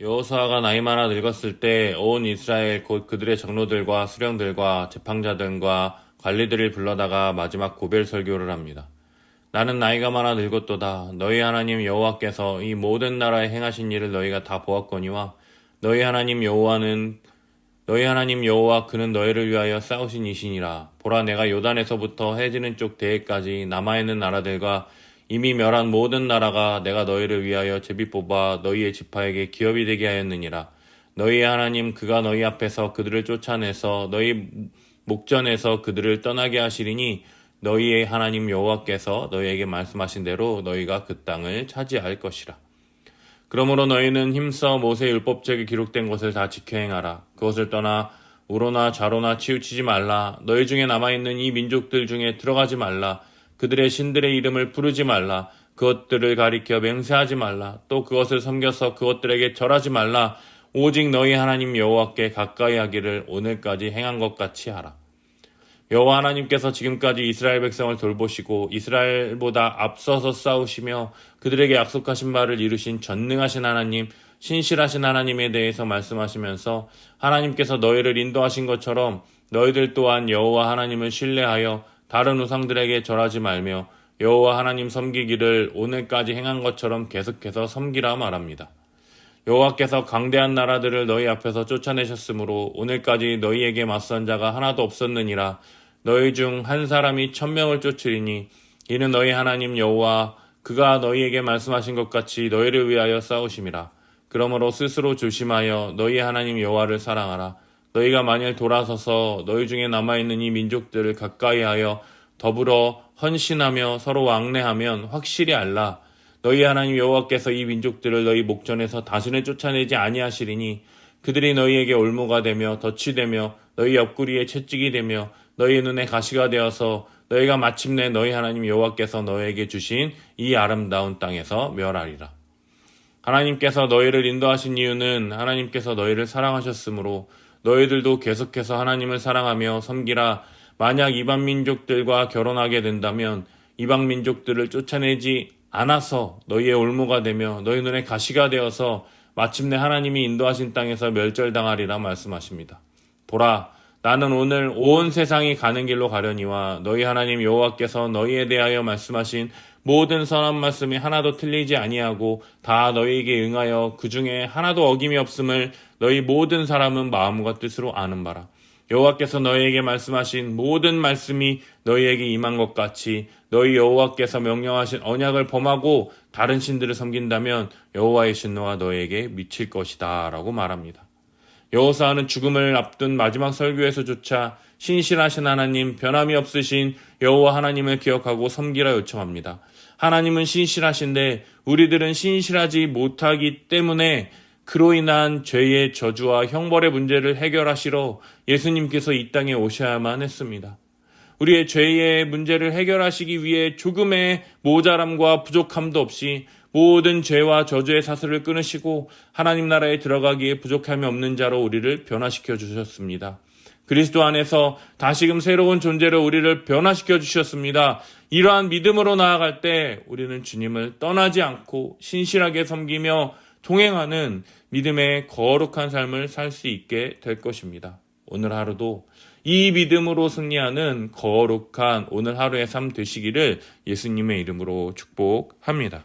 여호수아가 나이 많아 늙었을 때 온 이스라엘 곧 그들의 장로들과 수령들과 재판자 들과 관리들을 불러다가 마지막 고별 설교를 합니다. 나는 나이가 많아 늙었도다. 너희 하나님 여호와께서 이 모든 나라에 행하신 일을 너희가 다 보았거니와 너희 하나님 여호와는 너희 하나님 여호와 그는 너희를 위하여 싸우신 이시니라. 보라 내가 요단에서부터 해지는 쪽 대해까지 남아 있는 나라들과 이미 멸한 모든 나라가 내가 너희를 위하여 제비 뽑아 너희의 지파에게 기업이 되게 하였느니라. 너희의 하나님 그가 너희 앞에서 그들을 쫓아내서 너희 목전에서 그들을 떠나게 하시리니 너희의 하나님 여호와께서 너희에게 말씀하신 대로 너희가 그 땅을 차지할 것이라. 그러므로 너희는 힘써 모세 율법책에 기록된 것을 다 지켜 행하라. 그것을 떠나 우로나 좌로나 치우치지 말라. 너희 중에 남아 있는 이 민족들 중에 들어가지 말라. 그들의 신들의 이름을 부르지 말라. 그것들을 가리켜 맹세하지 말라. 또 그것을 섬겨서 그것들에게 절하지 말라. 오직 너희 하나님 여호와께 가까이 하기를 오늘까지 행한 것 같이 하라. 여호와 하나님께서 지금까지 이스라엘 백성을 돌보시고 이스라엘보다 앞서서 싸우시며 그들에게 약속하신 바를 이루신 전능하신 하나님, 신실하신 하나님에 대해서 말씀하시면서 하나님께서 너희를 인도하신 것처럼 너희들 또한 여호와 하나님을 신뢰하여 다른 우상들에게 절하지 말며 여호와 하나님 섬기기를 오늘까지 행한 것처럼 계속해서 섬기라 말합니다. 여호와께서 강대한 나라들을 너희 앞에서 쫓아내셨으므로 오늘까지 너희에게 맞선 자가 하나도 없었느니라. 너희 중 한 사람이 천명을 쫓으리니 이는 너희 하나님 여호와 그가 너희에게 말씀하신 것 같이 너희를 위하여 싸우심이라. 그러므로 스스로 조심하여 너희 하나님 여호와를 사랑하라 너희가 만일 돌아서서 너희 중에 남아 있는 이 민족들을 가까이 하여 더불어 헌신하며 서로 왕래하면 확실히 알라 너희 하나님 여호와께서 이 민족들을 너희 목전에서 다시는 쫓아내지 아니하시리니 그들이 너희에게 올무가 되며 덫이 되며 너희 옆구리에 채찍이 되며 너희 눈에 가시가 되어서 너희가 마침내 너희 하나님 여호와께서 너희에게 주신 이 아름다운 땅에서 멸하리라. 하나님께서 너희를 인도하신 이유는 하나님께서 너희를 사랑하셨으므로 너희들도 계속해서 하나님을 사랑하며 섬기라. 만약 이방 민족들과 결혼하게 된다면 이방 민족들을 쫓아내지 않아서 너희의 올무가 되며 너희 눈에 가시가 되어서 마침내 하나님이 인도하신 땅에서 멸절당하리라 말씀하십니다. 보라, 나는 오늘 온 세상이 가는 길로 가려니와 너희 하나님 여호와께서 너희에 대하여 말씀하신 모든 선한 말씀이 하나도 틀리지 아니하고 다 너희에게 응하여 그 중에 하나도 어김이 없음을 너희 모든 사람은 마음과 뜻으로 아는 바라. 여호와께서 너희에게 말씀하신 모든 말씀이 너희에게 임한 것 같이 너희 여호와께서 명령하신 언약을 범하고 다른 신들을 섬긴다면 여호와의 신노가 너희에게 미칠 것이다라고 말합니다. 여호사는 죽음을 앞둔 마지막 설교에서조차 신실하신 하나님, 변함이 없으신 여호와 하나님을 기억하고 섬기라 요청합니다. 하나님은 신실하신데 우리들은 신실하지 못하기 때문에 그로 인한 죄의 저주와 형벌의 문제를 해결하시러 예수님께서 이 땅에 오셔야만 했습니다. 우리의 죄의 문제를 해결하시기 위해 조금의 모자람과 부족함도 없이 모든 죄와 저주의 사슬을 끊으시고 하나님 나라에 들어가기에 부족함이 없는 자로 우리를 변화시켜 주셨습니다. 그리스도 안에서 다시금 새로운 존재로 우리를 변화시켜 주셨습니다. 이러한 믿음으로 나아갈 때 우리는 주님을 떠나지 않고 신실하게 섬기며 동행하는 믿음의 거룩한 삶을 살 수 있게 될 것입니다. 오늘 하루도 이 믿음으로 승리하는 거룩한 오늘 하루의 삶 되시기를 예수님의 이름으로 축복합니다.